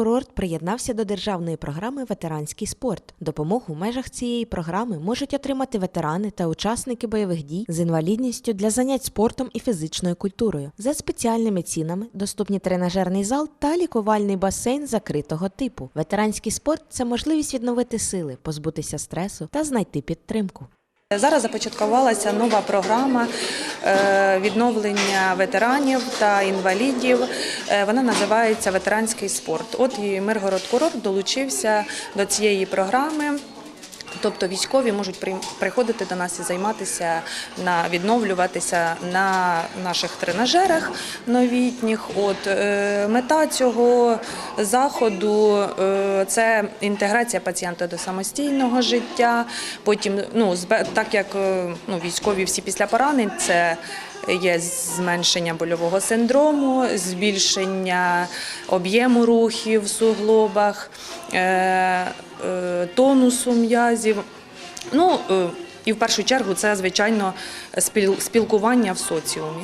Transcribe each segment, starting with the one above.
Курорт приєднався до державної програми Ветеранський спорт. Допомогу в межах цієї програми можуть отримати ветерани та учасники бойових дій з інвалідністю для занять спортом і фізичною культурою. За спеціальними цінами доступні тренажерний зал та лікувальний басейн закритого типу. Ветеранський спорт це можливість відновити сили, позбутися стресу та знайти підтримку. Зараз започаткувалася нова програма е, відновлення ветеранів та інвалідів. Е, Вона називається Ветеранський спорт. От і Миргород курорт долучився до цієї програми. Тобто військові можуть при- приходити до нас і займатися на відновлюватися на наших тренажерах новітніх. От е, мета цього заходу е, це інтеграція пацієнта до самостійного життя. Потім, ну так як е, ну, військові всі після поранень, це Є зменшення больового синдрому, збільшення об'єму рухів в суглобах, тонусу м'язів. Ну е, і в першу чергу це звичайно спіл- спілкування в соціумі.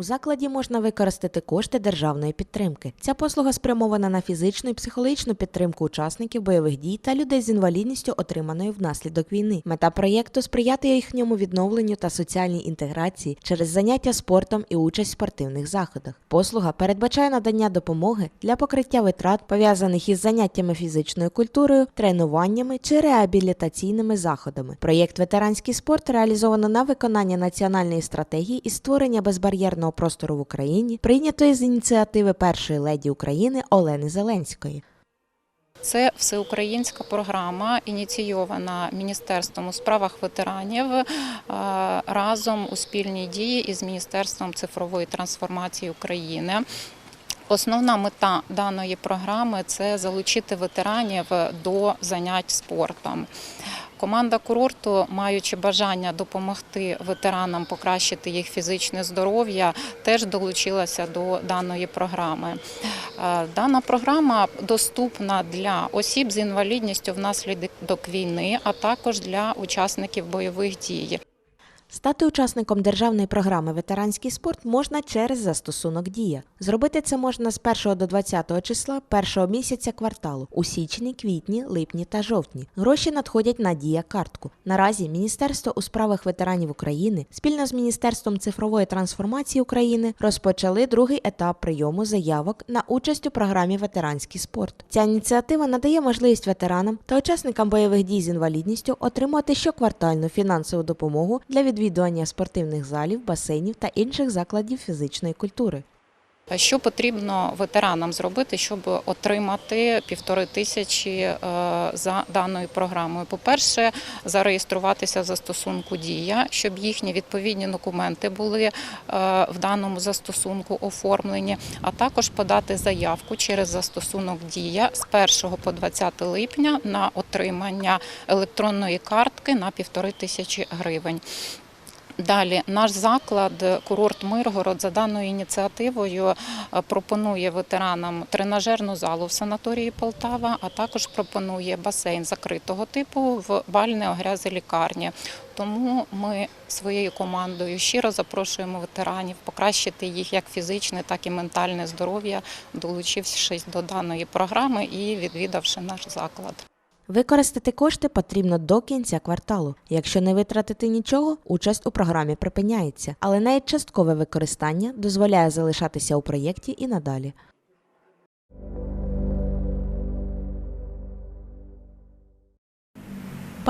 У закладі можна використати кошти державної підтримки. Ця послуга спрямована на фізичну і психологічну підтримку учасників бойових дій та людей з інвалідністю, отриманою внаслідок війни. Мета проєкту сприяти їхньому відновленню та соціальній інтеграції через заняття спортом і участь в спортивних заходах. Послуга передбачає надання допомоги для покриття витрат, пов'язаних із заняттями фізичною культурою, тренуваннями чи реабілітаційними заходами. Проєкт ветеранський спорт реалізовано на виконання національної стратегії із створення безбар'єрного простору в Україні, прийнятої з ініціативи першої леді України Олени Зеленської. Це всеукраїнська програма, ініційована Міністерством у справах ветеранів е, разом у спільній дії із Міністерством цифрової трансформації України. Основна мета даної програми це залучити ветеранів до занять спортом. Команда курорту, маючи бажання допомогти ветеранам покращити їх фізичне здоров'я, теж долучилася до даної програми. Е, Дана програма доступна для осіб з інвалідністю внаслідок війни, а також для учасників бойових дій. Стати учасником державної програми Ветеранський спорт можна через застосунок Дія. Зробити це можна з 1 до 20 числа першого місяця кварталу у січні, квітні, липні та жовтні. Гроші надходять на Дія картку. Наразі Міністерство у справах ветеранів України спільно з Міністерством цифрової трансформації України розпочали другий етап прийому заявок на участь у програмі Ветеранський спорт. Ця ініціатива надає можливість ветеранам та учасникам бойових дій з інвалідністю отримати щоквартальну фінансову допомогу для відвідування спортивних залів, басейнів та інших закладів фізичної культури. Що потрібно ветеранам зробити, щоб отримати півтори тисячі е, за даною програмою? По-перше, зареєструватися в застосунку Дія, щоб їхні відповідні документи були е, в даному застосунку оформлені, а також подати заявку через застосунок Дія з 1 по 20 липня на отримання електронної картки на півтори тисячі гривень. Далі наш заклад, курорт Миргород, за даною ініціативою е, пропонує ветеранам тренажерну залу в санаторії Полтава, а також пропонує басейн закритого типу в бальне-огрязи лікарні. Тому ми своєю командою щиро запрошуємо ветеранів покращити їх як фізичне, так і ментальне здоров'я, долучившись до даної програми і відвідавши наш заклад. Використати кошти потрібно до кінця кварталу. Якщо не витратити нічого, участь у програмі припиняється, але навіть часткове використання дозволяє залишатися у проєкті і надалі.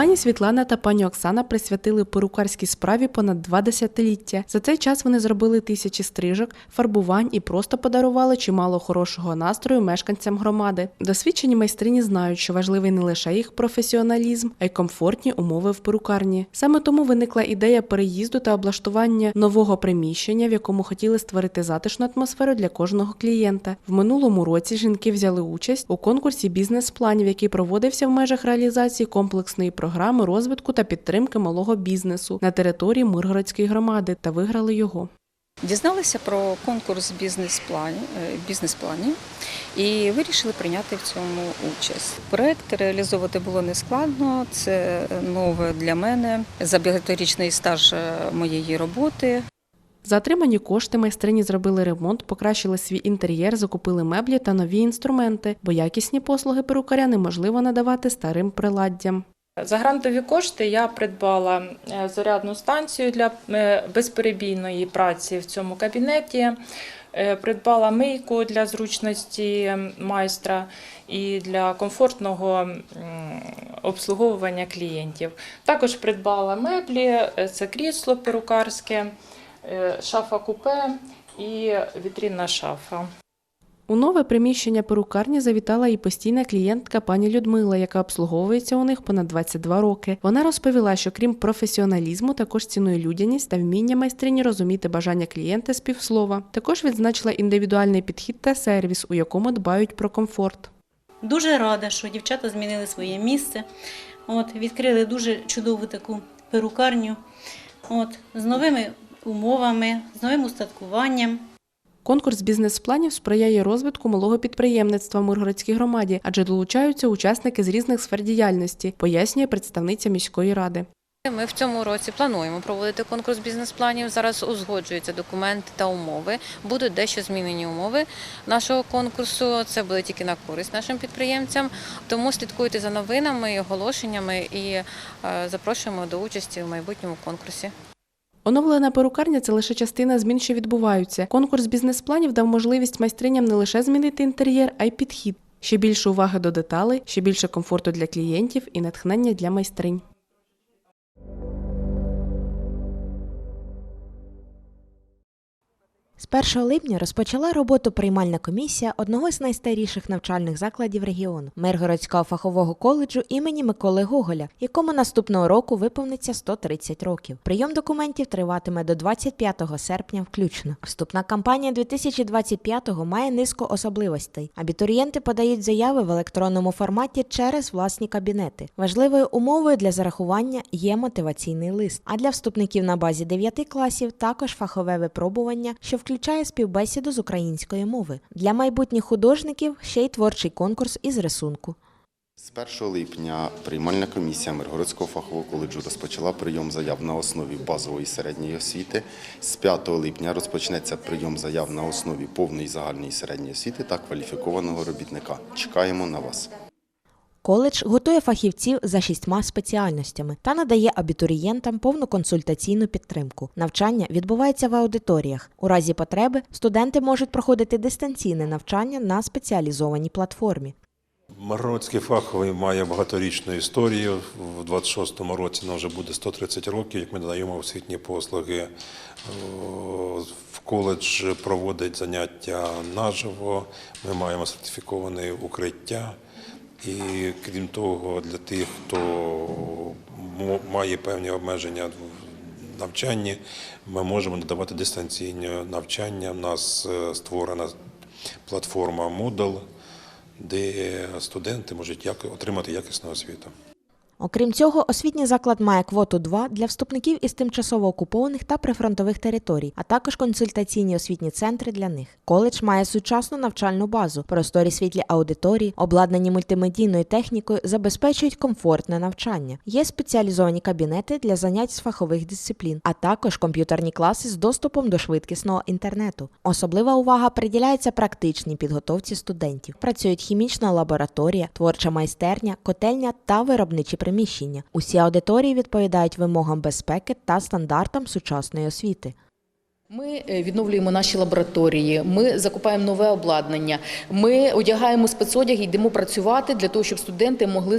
Пані Світлана та пані Оксана присвятили перукарській справі понад два десятиліття. За цей час вони зробили тисячі стрижок, фарбувань і просто подарували чимало хорошого настрою мешканцям громади. Досвідчені майстрині знають, що важливий не лише їх професіоналізм, а й комфортні умови в перукарні. Саме тому виникла ідея переїзду та облаштування нового приміщення, в якому хотіли створити затишну атмосферу для кожного клієнта. В минулому році жінки взяли участь у конкурсі бізнес-планів, який проводився в межах реалізації комплексної програми розвитку та підтримки малого бізнесу на території Миргородської громади та виграли його. Дізналися про конкурс бізнес-планів бізнес-планів і вирішили прийняти в цьому участь. Проект реалізовувати було нескладно. Це нове для мене за багаторічний стаж е, моєї роботи. За отримані кошти майстрині зробили ремонт, покращили свій інтер'єр, закупили меблі та нові інструменти, бо якісні послуги перукаря неможливо надавати старим приладдям. За грантові кошти я придбала е, зарядну станцію для е, безперебійної праці в цьому кабінеті. е, Придбала мийку для зручності майстра і для комфортного обслуговування клієнтів. Також придбала меблі, це крісло перукарське, шафа купе і вітрінна шафа. У нове приміщення перукарні завітала і постійна клієнтка пані Людмила, яка обслуговується у них понад 22 роки. Вона розповіла, що крім професіоналізму, також цінує людяність та вміння майстрині розуміти бажання клієнта з півслова. Також відзначила індивідуальний підхід та сервіс, у якому дбають про комфорт. Дуже рада, що дівчата змінили своє місце. От, відкрили дуже чудову таку перукарню. От, з новими умовами, з новим устаткуванням. Конкурс бізнес-планів сприяє розвитку малого підприємництва в Миргородській громаді, адже долучаються учасники з різних сфер діяльності, пояснює представниця міської ради. Ми в цьому році плануємо проводити конкурс бізнес-планів. Зараз узгоджуються документи та умови. Будуть дещо змінені умови нашого конкурсу. Це буде тільки на користь нашим підприємцям. Тому слідкуйте за новинами, оголошеннями і е, запрошуємо до участі в майбутньому конкурсі. Оновлена перукарня це лише частина змін, що відбуваються. Конкурс бізнес-планів дав можливість майстриням не лише змінити інтер'єр, а й підхід. Ще більше уваги до деталей, ще більше комфорту для клієнтів і натхнення для майстринь. З 1 липня розпочала роботу приймальна комісія одного з найстаріших навчальних закладів регіону Миргородського фахового коледжу імені Миколи Гоголя, якому наступного року виповниться 130 років. Прийом документів триватиме до 25 серпня включно. Вступна кампанія 2025-го має низку особливостей. Абітурієнти подають заяви в електронному форматі через власні кабінети. Важливою умовою для зарахування є мотиваційний лист. А для вступників на базі 9 класів також фахове випробування, що включає співбесіду з української мови. Для майбутніх художників ще й творчий конкурс із рисунку. З 1 липня приймальна комісія Миргородського фахового коледжу розпочала прийом заяв на основі базової середньої освіти. З 5 липня розпочнеться прийом заяв на основі повної загальної середньої освіти та кваліфікованого робітника. Чекаємо на вас. Коледж готує фахівців за шістьма спеціальностями та надає абітурієнтам повну консультаційну підтримку. Навчання відбувається в аудиторіях. У разі потреби студенти можуть проходити дистанційне навчання на спеціалізованій платформі. Миргородський фаховий має багаторічну історію. В 26-му році нам вже буде 130 років, як ми надаємо освітні послуги. В коледж проводить заняття наживо. Ми маємо сертифіковане укриття. І крім того, для тих, хто має певні обмеження в навчанні, ми можемо надавати дистанційне навчання. У нас е, створена платформа Moodle, де студенти можуть отримати якісну освіту. Окрім цього, освітній заклад має квоту 2 для вступників із тимчасово окупованих та прифронтових територій, а також консультаційні освітні центри для них. Коледж має сучасну навчальну базу, просторі світлі аудиторії, обладнані мультимедійною технікою, забезпечують комфортне навчання. Є спеціалізовані кабінети для занять з фахових дисциплін, а також комп'ютерні класи з доступом до швидкісного інтернету. Особлива увага приділяється практичній підготовці студентів. Працюють хімічна лабораторія, творча майстерня, котельня та виробничі приміщення. Усі аудиторії відповідають вимогам безпеки та стандартам сучасної освіти. Ми е, відновлюємо наші лабораторії, ми закупаємо нове обладнання, ми одягаємо спецодяг і йдемо працювати для того, щоб студенти могли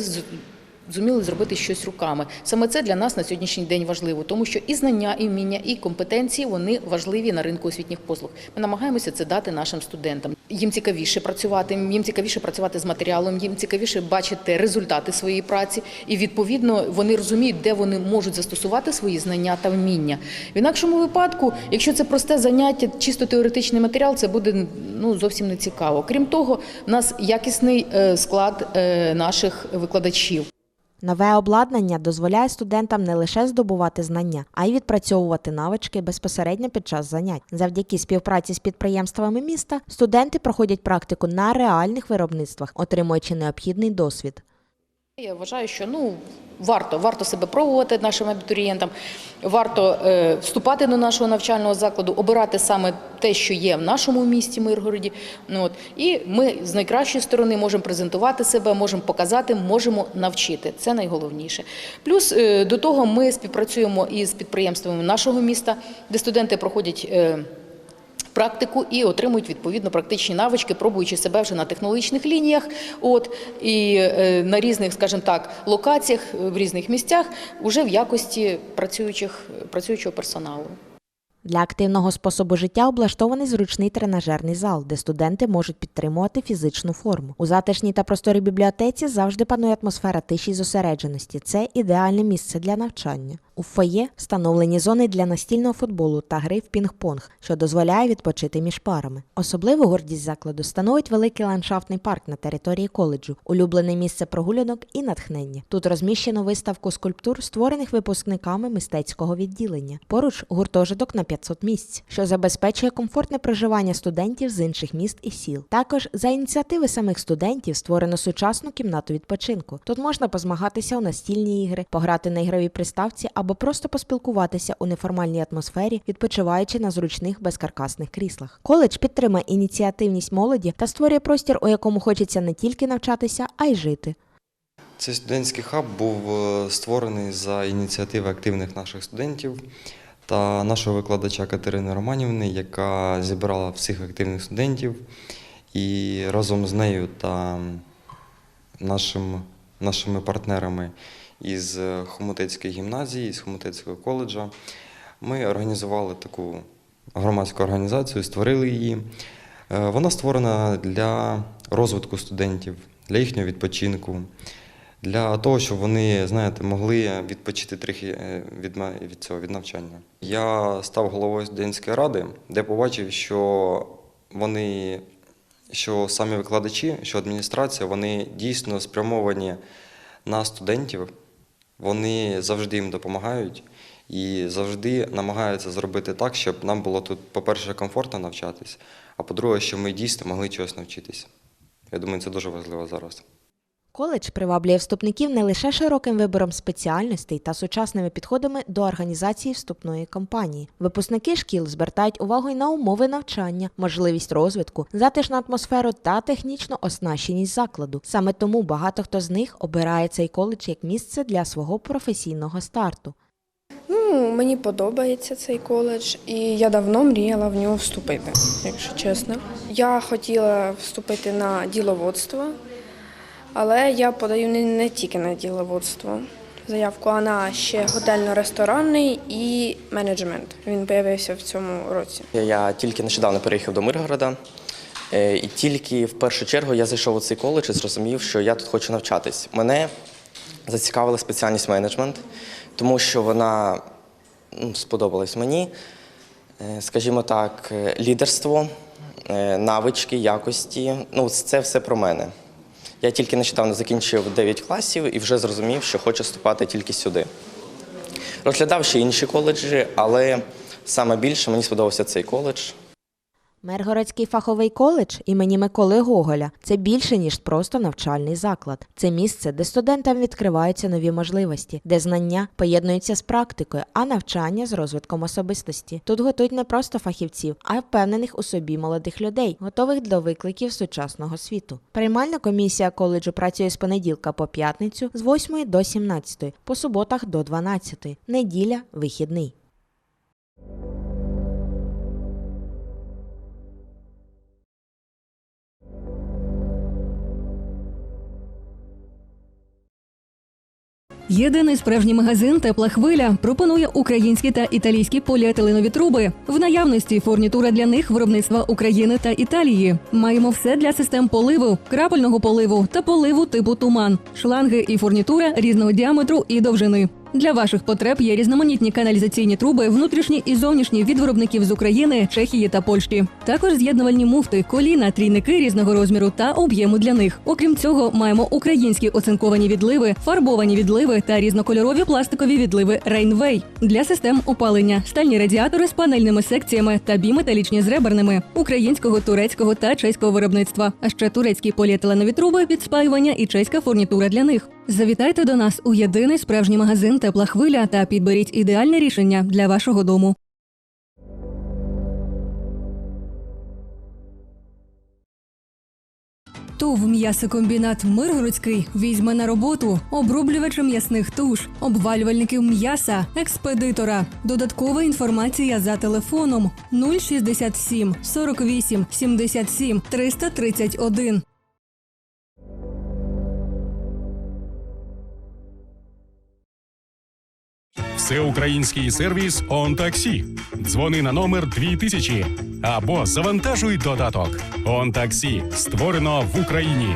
зуміли зробити щось руками. Саме це для нас на сьогоднішній день важливо, тому що і знання, і вміння, і компетенції вони важливі на ринку освітніх послуг. Ми намагаємося це дати нашим студентам. Їм цікавіше працювати, їм цікавіше працювати з матеріалом, їм цікавіше бачити результати своєї праці, і відповідно вони розуміють, де вони можуть застосувати свої знання та вміння. В інакшому випадку, якщо це просте заняття, чисто теоретичний матеріал, це буде ну зовсім не цікаво. Крім того, у нас якісний е, склад е, наших викладачів. Нове обладнання дозволяє студентам не лише здобувати знання, а й відпрацьовувати навички безпосередньо під час занять. Завдяки співпраці з підприємствами міста студенти проходять практику на реальних виробництвах, отримуючи необхідний досвід. Я вважаю, що ну варто, варто себе пробувати нашим абітурієнтам, варто е, вступати до нашого навчального закладу, обирати саме те, що є в нашому місті Миргороді. Ну, от, і ми з найкращої сторони можемо презентувати себе, можемо показати, можемо навчити. Це найголовніше. Плюс е, до того ми співпрацюємо із підприємствами нашого міста, де студенти проходять. Е, практику і отримують відповідно практичні навички, пробуючи себе вже на технологічних лініях, от і е, на різних, скажімо так, локаціях е, в різних місцях, уже в якості працюючих працюючого персоналу. Для активного способу життя облаштований зручний тренажерний зал, де студенти можуть підтримувати фізичну форму. У затишній та просторій бібліотеці завжди панує атмосфера тиші й зосередженості. Це ідеальне місце для навчання. У фоє встановлені зони для настільного футболу та гри в пінг-понг, що дозволяє відпочити між парами. Особливу гордість закладу становить великий ландшафтний парк на території коледжу, улюблене місце прогулянок і натхнення. Тут розміщено виставку скульптур, створених випускниками мистецького відділення. Поруч гуртожиток на 500 місць, що забезпечує комфортне проживання студентів з інших міст і сіл. Також за ініціативи самих студентів створено сучасну кімнату відпочинку. Тут можна позмагатися у настільні ігри, пограти на ігровій приставці або просто поспілкуватися у неформальній атмосфері, відпочиваючи на зручних безкаркасних кріслах. Коледж підтримує ініціативність молоді та створює простір, у якому хочеться не тільки навчатися, а й жити. Цей студентський хаб був е, створений за ініціативи активних наших студентів та нашого викладача Катерини Романівни, яка зібрала всіх активних студентів і разом з нею та нашим, нашими партнерами із Хомутецької гімназії, з Хомутецького коледжа ми організували таку громадську організацію, створили її. Е, Вона створена для розвитку студентів, для їхнього відпочинку, для того, щоб вони, знаєте, могли відпочити трохи е, від, від цього від навчання. Я став головою студентської ради, де побачив, що вони, що самі викладачі, що адміністрація, вони дійсно спрямовані на студентів, вони завжди їм допомагають і завжди намагаються зробити так, щоб нам було тут, по-перше, комфортно навчатись, а по-друге, щоб ми дійсно могли чогось навчитися. Я думаю, це дуже важливо зараз. Коледж приваблює вступників не лише широким вибором спеціальностей та сучасними підходами до організації вступної кампанії. Випускники шкіл звертають увагу й на умови навчання, можливість розвитку, затишну атмосферу та технічну оснащеність закладу. Саме тому багато хто з них обирає цей коледж як місце для свого професійного старту. Ну, мені подобається цей коледж, і я давно мріяла в нього вступити, якщо чесно. Я хотіла вступити на діловодство, але я подаю не, не тільки на діловодство заявку, а на ще готельно-ресторанний і менеджмент. Він з'явився в цьому році. Я тільки нещодавно переїхав до Миргорода, е, і тільки в першу чергу я зайшов у цей коледж і зрозумів, що я тут хочу навчатись. Мене зацікавила спеціальність менеджмент, тому що вона ну, сподобалась мені. Е, Скажімо так, е, лідерство, навички, якості ну, це все про мене. Я тільки нещодавно закінчив 9 класів і вже зрозумів, що хочу вступати тільки сюди. Розглядав ще інші коледжі, але саме більше мені сподобався цей коледж. Миргородський фаховий коледж імені Миколи Гоголя це більше ніж просто навчальний заклад. Це місце, де студентам відкриваються нові можливості, де знання поєднуються з практикою, а навчання з розвитком особистості. Тут готують не просто фахівців, а й впевнених у собі молодих людей, готових до викликів сучасного світу. Приймальна комісія коледжу працює з понеділка по п'ятницю з 8 до 17, по суботах до 12, неділя вихідний. Єдиний справжній магазин Тепла хвиля пропонує українські та італійські поліетиленові труби. В наявності фурнітура для них виробництва України та Італії. Маємо все для систем поливу, крапельного поливу та поливу типу туман, шланги і фурнітура різного діаметру і довжини. Для ваших потреб є різноманітні каналізаційні труби, внутрішні і зовнішні від виробників з України, Чехії та Польщі. Також з'єднувальні муфти, коліна, трійники різного розміру та об'єму для них. Окрім цього, маємо українські оцинковані відливи, фарбовані відливи та різнокольорові пластикові відливи Rainway для систем опалення, стальні радіатори з панельними секціями та біметалічні з реберними українського, турецького та чеського виробництва. А ще турецькі поліетиленові труби під спаювання і чеська фурнітура для них. Завітайте до нас у єдиний справжній магазин Тепла хвиля та підберіть ідеальне рішення для вашого дому. ТОВ «М'ясокомбінат Миргородський візьме на роботу оброблювача м'ясних туш, обвалювальників м'яса, експедитора. Додаткова інформація за телефоном 067 48 77 331. Всеукраїнський сервіс «ОнТаксі». Дзвони на номер 2000 або завантажуй додаток. «ОнТаксі» створено в Україні.